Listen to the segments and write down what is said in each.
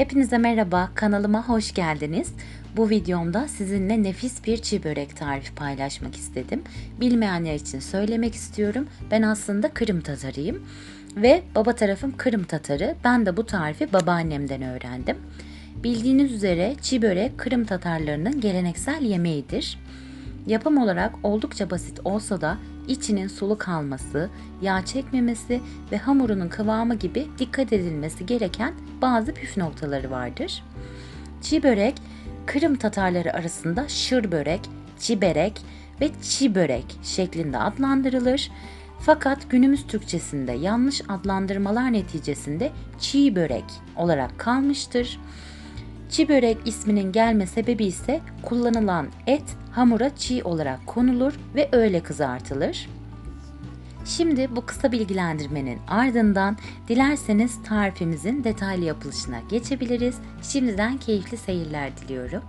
Hepinize merhaba, kanalıma hoş geldiniz. Bu videomda sizinle nefis bir çiğ börek tarifi paylaşmak istedim. Bilmeyenler için söylemek istiyorum. Ben aslında Kırım Tatarıyım ve baba tarafım Kırım Tatarı. Ben de bu tarifi babaannemden öğrendim. Bildiğiniz üzere çiğ börek Kırım Tatarlarının geleneksel yemeğidir. Yapım olarak oldukça basit olsa da içinin sulu kalması, yağ çekmemesi ve hamurunun kıvamı gibi dikkat edilmesi gereken bazı püf noktaları vardır. Çiğ börek, Kırım Tatarları arasında şır börek, çiberek ve çi börek şeklinde adlandırılır. Fakat günümüz Türkçesinde yanlış adlandırmalar neticesinde çiğ börek olarak kalmıştır. Çiğ börek isminin gelme sebebi ise kullanılan et hamura çiğ olarak konulur ve öyle kızartılır. Şimdi bu kısa bilgilendirmenin ardından dilerseniz tarifimizin detaylı yapılışına geçebiliriz. Şimdiden keyifli seyirler diliyorum.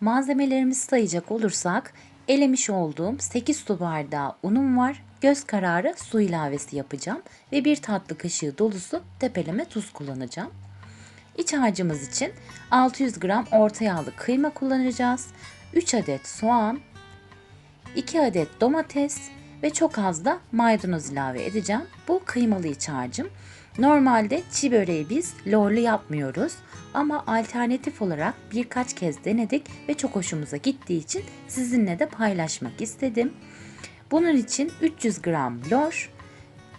Malzemelerimizi sayacak olursak elemiş olduğum 8 su bardağı unum var. Göz kararı su ilavesi yapacağım ve bir tatlı kaşığı dolusu tepeleme tuz kullanacağım. İç harcımız için 600 gram orta yağlı kıyma kullanacağız. 3 adet soğan, 2 adet domates ve çok az da maydanoz ilave edeceğim. Bu kıymalı iç harcım. Normalde çiğ böreği biz lorlu yapmıyoruz ama alternatif olarak birkaç kez denedik ve çok hoşumuza gittiği için sizinle de paylaşmak istedim. Bunun için 300 gram lor,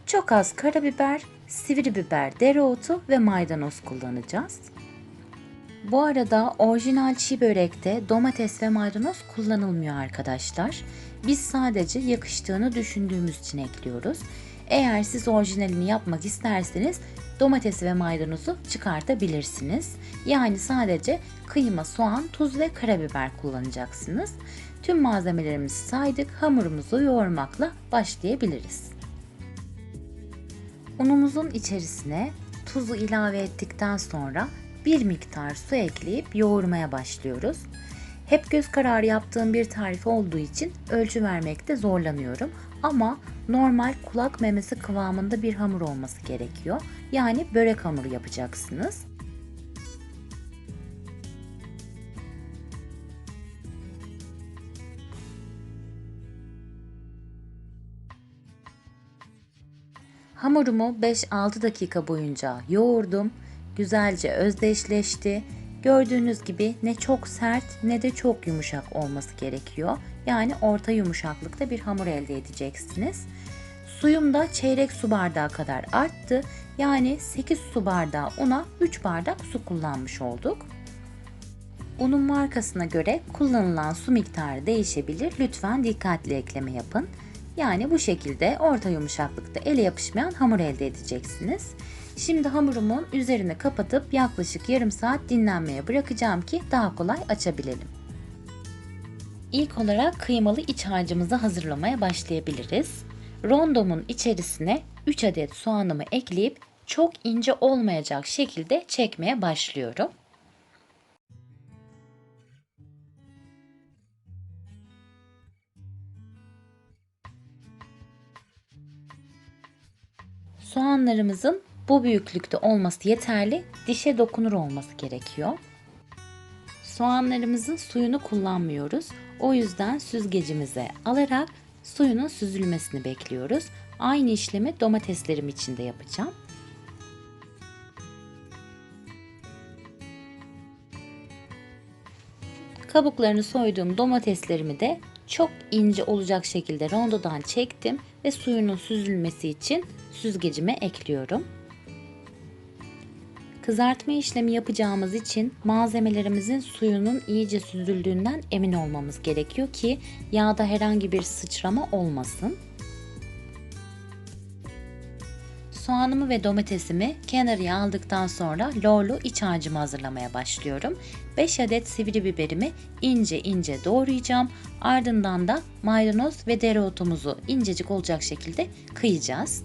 çok az karabiber, sivri biber, dereotu ve maydanoz kullanacağız. Bu arada orijinal çiğ börekte domates ve maydanoz kullanılmıyor arkadaşlar. Biz sadece yakıştığını düşündüğümüz için ekliyoruz. Eğer siz orijinalini yapmak isterseniz domatesi ve maydanozu çıkartabilirsiniz. Yani sadece kıyma, soğan, tuz ve karabiber kullanacaksınız. Tüm malzemelerimizi saydık. Hamurumuzu yoğurmakla başlayabiliriz. Unumuzun içerisine tuzu ilave ettikten sonra bir miktar su ekleyip yoğurmaya başlıyoruz. Hep göz kararı yaptığım bir tarif olduğu için ölçü vermekte zorlanıyorum ama normal kulak memesi kıvamında bir hamur olması gerekiyor. Yani börek hamuru yapacaksınız. Hamurumu 5-6 dakika boyunca yoğurdum. Güzelce özdeşleşti. Gördüğünüz gibi ne çok sert ne de çok yumuşak olması gerekiyor. Yani orta yumuşaklıkta bir hamur elde edeceksiniz. Suyum da çeyrek su bardağı kadar arttı. Yani 8 su bardağı una 3 bardak su kullanmış olduk. Unun markasına göre kullanılan su miktarı değişebilir. Lütfen dikkatli ekleme yapın. Yani bu şekilde orta yumuşaklıkta ele yapışmayan hamur elde edeceksiniz. Şimdi hamurumun üzerini kapatıp yaklaşık yarım saat dinlenmeye bırakacağım ki daha kolay açabilelim. İlk olarak kıymalı iç harcımızı hazırlamaya başlayabiliriz. Rondomun içerisine 3 adet soğanımı ekleyip çok ince olmayacak şekilde çekmeye başlıyorum. Soğanlarımızın bu büyüklükte olması yeterli. Dişe dokunur olması gerekiyor. Soğanlarımızın suyunu kullanmıyoruz. O yüzden süzgecimize alarak suyunun süzülmesini bekliyoruz. Aynı işlemi domateslerim için de yapacağım. Kabuklarını soyduğum domateslerimi de çok ince olacak şekilde rondodan çektim ve suyunun süzülmesi için süzgecime ekliyorum. Kızartma işlemi yapacağımız için malzemelerimizin suyunun iyice süzüldüğünden emin olmamız gerekiyor ki yağda herhangi bir sıçrama olmasın. Soğanımı ve domatesimi kenarıya aldıktan sonra lorlu iç harcımı hazırlamaya başlıyorum. 5 adet sivri biberimi ince ince doğrayacağım. Ardından da maydanoz ve dereotumuzu incecik olacak şekilde kıyacağız.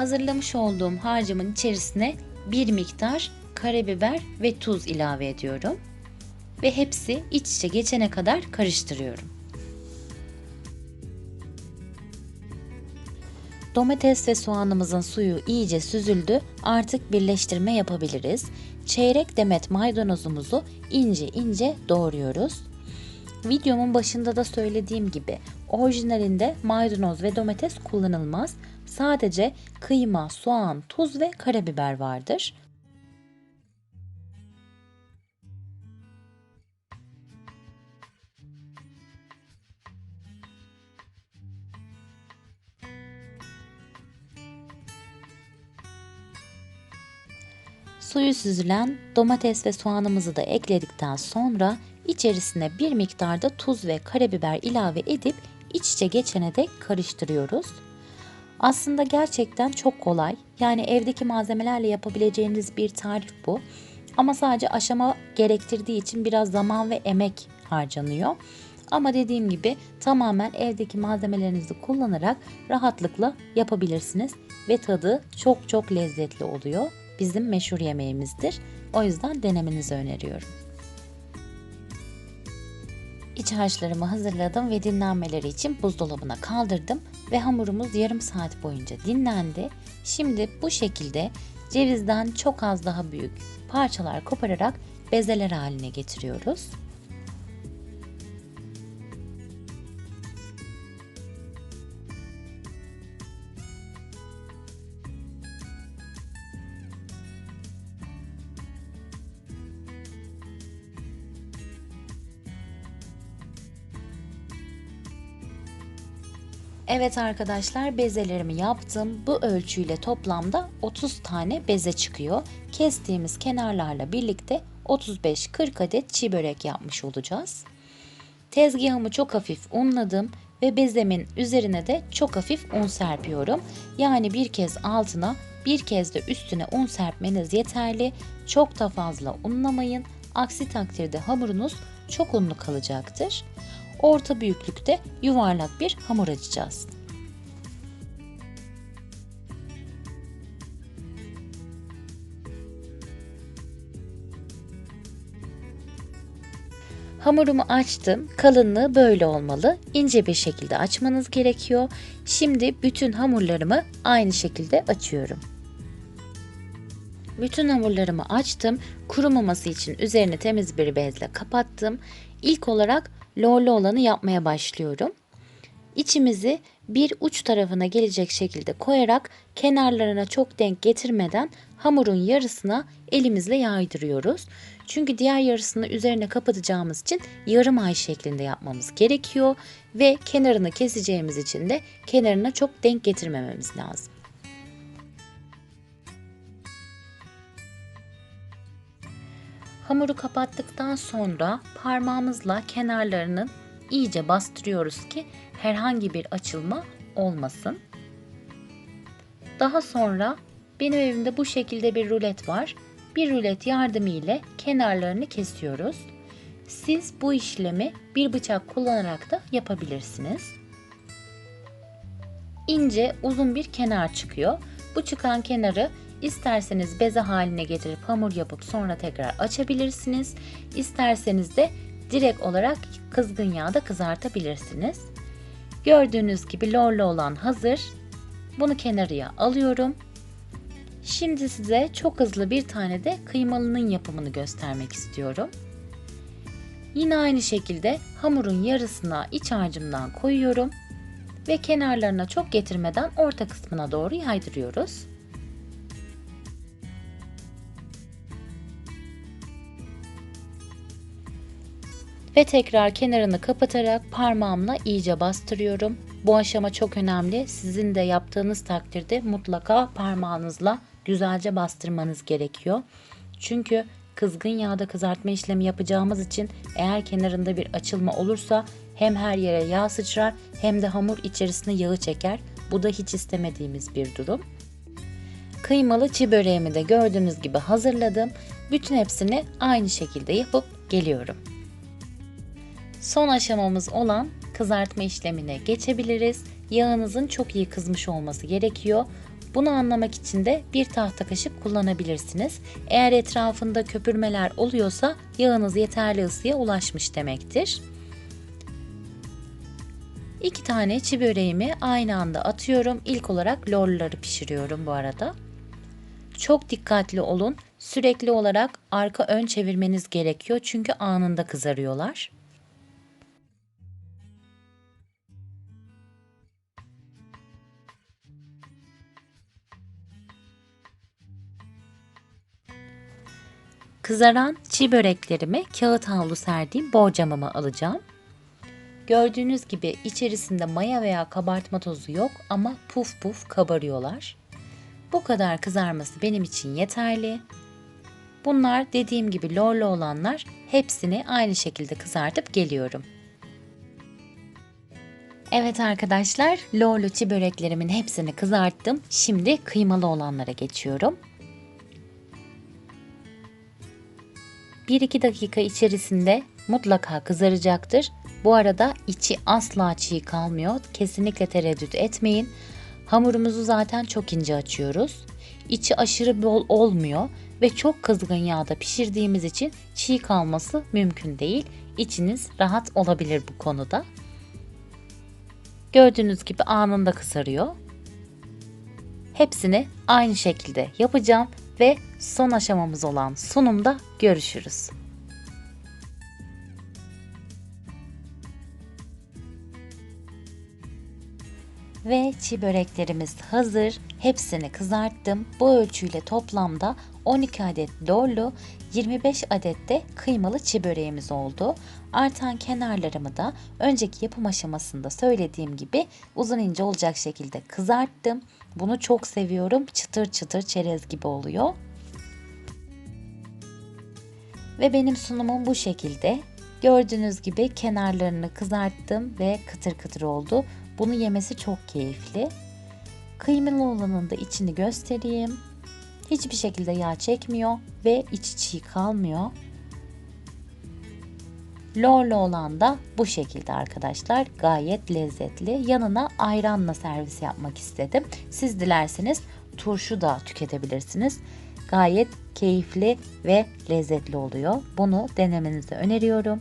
Hazırlamış olduğum harcımın içerisine bir miktar karabiber ve tuz ilave ediyorum. Ve hepsi iç içe geçene kadar karıştırıyorum. Domates ve soğanımızın suyu iyice süzüldü. Artık birleştirme yapabiliriz. Çeyrek demet maydanozumuzu ince ince doğruyoruz. Videomun başında da söylediğim gibi orijinalinde maydanoz ve domates kullanılmaz. Sadece kıyma, soğan, tuz ve karabiber vardır. Suyu süzülen domates ve soğanımızı da ekledikten sonra içerisine bir miktarda tuz ve karabiber ilave edip iç içe geçene dek karıştırıyoruz. Aslında gerçekten çok kolay. Yani evdeki malzemelerle yapabileceğiniz bir tarif bu. Ama sadece aşama gerektirdiği için biraz zaman ve emek harcanıyor. Ama dediğim gibi tamamen evdeki malzemelerinizi kullanarak rahatlıkla yapabilirsiniz ve tadı çok çok lezzetli oluyor. Bizim meşhur yemeğimizdir. O yüzden denemenizi öneriyorum. İç harçlarımı hazırladım ve dinlenmeleri için buzdolabına kaldırdım ve hamurumuz yarım saat boyunca dinlendi. Şimdi bu şekilde cevizden çok az daha büyük parçalar kopararak bezeler haline getiriyoruz. Evet arkadaşlar bezelerimi yaptım. Bu ölçüyle toplamda 30 tane beze çıkıyor. Kestiğimiz kenarlarla birlikte 35-40 adet çiğ börek yapmış olacağız. Tezgahımı çok hafif unladım ve bezemin üzerine de çok hafif un serpiyorum. Yani bir kez altına bir kez de üstüne un serpmeniz yeterli. Çok da fazla unlamayın. Aksi takdirde hamurunuz çok unlu kalacaktır orta büyüklükte yuvarlak bir hamur açacağız. Hamurumu açtım. Kalınlığı böyle olmalı. İnce bir şekilde açmanız gerekiyor. Şimdi bütün hamurlarımı aynı şekilde açıyorum. Bütün hamurlarımı açtım. Kurumaması için üzerini temiz bir bezle kapattım. İlk olarak lorlu olanı yapmaya başlıyorum. İçimizi bir uç tarafına gelecek şekilde koyarak kenarlarına çok denk getirmeden hamurun yarısına elimizle yaydırıyoruz. Çünkü diğer yarısını üzerine kapatacağımız için yarım ay şeklinde yapmamız gerekiyor ve kenarını keseceğimiz için de kenarına çok denk getirmememiz lazım. Hamuru kapattıktan sonra parmağımızla kenarlarının iyice bastırıyoruz ki herhangi bir açılma olmasın. Daha sonra benim evimde bu şekilde bir rulet var. Bir rulet yardımı ile kenarlarını kesiyoruz. Siz bu işlemi bir bıçak kullanarak da yapabilirsiniz. İnce uzun bir kenar çıkıyor. Bu çıkan kenarı İsterseniz beze haline getirip hamur yapıp sonra tekrar açabilirsiniz. İsterseniz de direkt olarak kızgın yağda kızartabilirsiniz. Gördüğünüz gibi lorlu olan hazır. Bunu kenarıya alıyorum. Şimdi size çok hızlı bir tane de kıymalının yapımını göstermek istiyorum. Yine aynı şekilde hamurun yarısına iç harcımdan koyuyorum ve kenarlarına çok getirmeden orta kısmına doğru yaydırıyoruz. Ve tekrar kenarını kapatarak parmağımla iyice bastırıyorum. Bu aşama çok önemli. Sizin de yaptığınız takdirde mutlaka parmağınızla güzelce bastırmanız gerekiyor. Çünkü kızgın yağda kızartma işlemi yapacağımız için eğer kenarında bir açılma olursa hem her yere yağ sıçrar hem de hamur içerisine yağı çeker. Bu da hiç istemediğimiz bir durum. Kıymalı çi böreğimi de gördüğünüz gibi hazırladım. Bütün hepsini aynı şekilde yapıp geliyorum. Son aşamamız olan kızartma işlemine geçebiliriz. Yağınızın çok iyi kızmış olması gerekiyor. Bunu anlamak için de bir tahta kaşık kullanabilirsiniz. Eğer etrafında köpürmeler oluyorsa yağınız yeterli ısıya ulaşmış demektir. İki tane çi böreğimi aynı anda atıyorum. İlk olarak lorları pişiriyorum bu arada. Çok dikkatli olun. Sürekli olarak arka ön çevirmeniz gerekiyor çünkü anında kızarıyorlar. Kızaran çiğ böreklerimi kağıt havlu serdiğim borcamıma alacağım. Gördüğünüz gibi içerisinde maya veya kabartma tozu yok ama puf puf kabarıyorlar. Bu kadar kızarması benim için yeterli. Bunlar dediğim gibi lorlu olanlar hepsini aynı şekilde kızartıp geliyorum. Evet arkadaşlar, lorlu çi böreklerimin hepsini kızarttım. Şimdi kıymalı olanlara geçiyorum. 1-2 dakika içerisinde mutlaka kızaracaktır. Bu arada içi asla çiğ kalmıyor. Kesinlikle tereddüt etmeyin. Hamurumuzu zaten çok ince açıyoruz. İçi aşırı bol olmuyor ve çok kızgın yağda pişirdiğimiz için çiğ kalması mümkün değil. İçiniz rahat olabilir bu konuda. Gördüğünüz gibi anında kızarıyor. Hepsini aynı şekilde yapacağım ve son aşamamız olan sunumda görüşürüz. Ve çiğ böreklerimiz hazır. Hepsini kızarttım. Bu ölçüyle toplamda 12 adet lorlu, 25 adet de kıymalı çiğ böreğimiz oldu. Artan kenarlarımı da önceki yapım aşamasında söylediğim gibi uzun ince olacak şekilde kızarttım. Bunu çok seviyorum. Çıtır çıtır çerez gibi oluyor. Ve benim sunumum bu şekilde. Gördüğünüz gibi kenarlarını kızarttım ve kıtır kıtır oldu. Bunu yemesi çok keyifli. Kıymalı olanın da içini göstereyim. Hiçbir şekilde yağ çekmiyor ve içi çiğ kalmıyor. Lorlu olan da bu şekilde arkadaşlar. Gayet lezzetli. Yanına ayranla servis yapmak istedim. Siz dilerseniz turşu da tüketebilirsiniz. Gayet keyifli ve lezzetli oluyor. Bunu denemenizi öneriyorum.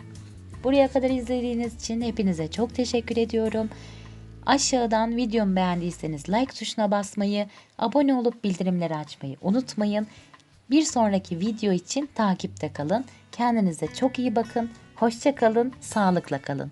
Buraya kadar izlediğiniz için hepinize çok teşekkür ediyorum. Aşağıdan videomu beğendiyseniz like tuşuna basmayı, abone olup bildirimleri açmayı unutmayın. Bir sonraki video için takipte kalın. Kendinize çok iyi bakın. Hoşça kalın, sağlıkla kalın.